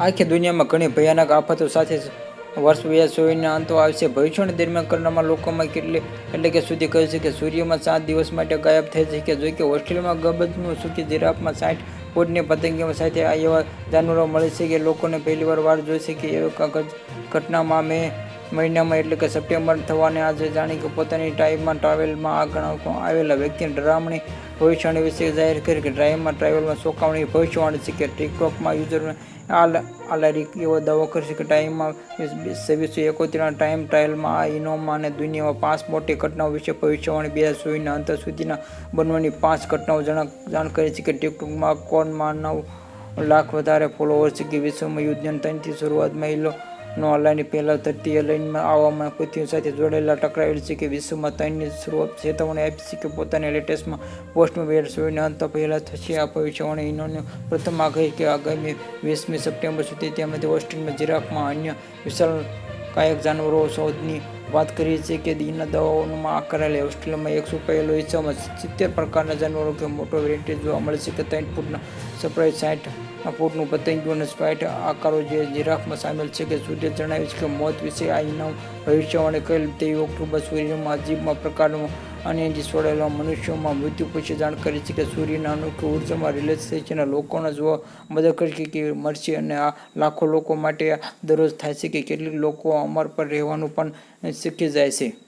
આખી દુનિયામાં ઘણી ભયાનક આફતો સાથે વર્ષ બે હજાર ચોવીસના અંતો આવશે. ભવિષ્યની દરમિયાન કરનારમાં લોકોમાં કેટલી, એટલે કે સુધી કહે છે કે સૂર્યમાં સાત દિવસ માટે ગાયબ થઈ છે. કે જો કે હોસ્ટેલમાં ગબજનું સૂકી જીરાફમાં સાઠ ફૂટની પતંગીઓ સાથે આ એવા જાનવરો મળે છે કે લોકોને પહેલીવાર વાર જોઈશે કે એવી ઘટનામાં મેં મહિનામાં એટલે કે સપ્ટેમ્બર થવાને આજે જાણી કે પોતાની ટાઈમમાં ટ્રાવેલમાં આ ગણવામાં આવેલા વ્યક્તિને ડરામણી ભવિષ્યવાણી વિશે જાહેર કરી કે ડ્રાઈવમાં ટ્રાવેલમાં ચોંકાવણી, ભવિષ્યવાણી છે કે ટિકટોકમાં યુઝરને આલારી એવો દાવો કરશે કે ટાઈમમાં સવીસો એકોતેરના ટાઈમ ટ્રાયલમાં આ ઇનોમા અને દુનિયામાં પાંચ મોટી ઘટનાઓ વિશે ભવિષ્યવાણી બે હજાર ચોવીસના અંત સુધીના બનવાની પાંચ ઘટનાઓ જણા જાણ કરી છે કે ટિકટોકમાં કોનમાં નવ લાખ વધારે ફોલોવર છે કે વિશ્વમાં યુદ્ધની ત્રણથી શરૂઆતમાં ઇલો નો અલાની પહેલા તટીય લાઇનમાં આવવામાં પૃથ્વી સાથે જોડાયેલા ટકરાવેલ છે કે વિશ્વમાં ત્રણની શરૂઆત ચેતવણી આપી છે કે પોતાની લેટેસ્ટમાં પોસ્ટમાં વેર હજાર અંત પહેલાં થશે આ ભવિષ્યવાણી. ઇનોને પ્રથમ આગાહી કે આગામી વીસમી સપ્ટેમ્બર સુધી તેમજ ઓસ્ટ્રેલિયામાં જીરાફમાં અન્ય વિશાળ કાયક જાનવરો શોધની વાત કરી છે કે દીના દવાઓમાં આ કરાયેલી ઓસ્ટ્રેલિયામાં એકસો પહેલો હિસ્સામાં સિત્તેર પ્રકારના જાનવરો કે મોટો વેરાયટી જોવા મળે છે કે ત્રણ ફૂટના સરપ્રાઇઝ સાઠ ફૂટનું પતંગિયું અને સ્પાઇટ આકારો જે જીરાફમાં સામેલ છે કે સૂર્ય જણાવ્યું છે કે મોત વિશે આ ઇનામ ભવિષ્યવાણી કરેલ તેવી ઓક્ટોબર સૂર્યમાં અજીબમાં પ્રકારનું અને જે છોડાયેલા મનુષ્યોમાં મૃત્યુ પછી જાણ કરી છે કે સૂર્યના અનોખી ઉર્જામાં રિલેક્સ થઈ છે અને લોકોને જોવા મદદ કરી છે કે મળશે અને આ લાખો લોકો માટે દરરોજ થાય છે કે કેટલીક લોકો અમર પર રહેવાનું પણ શીખી જાય છે.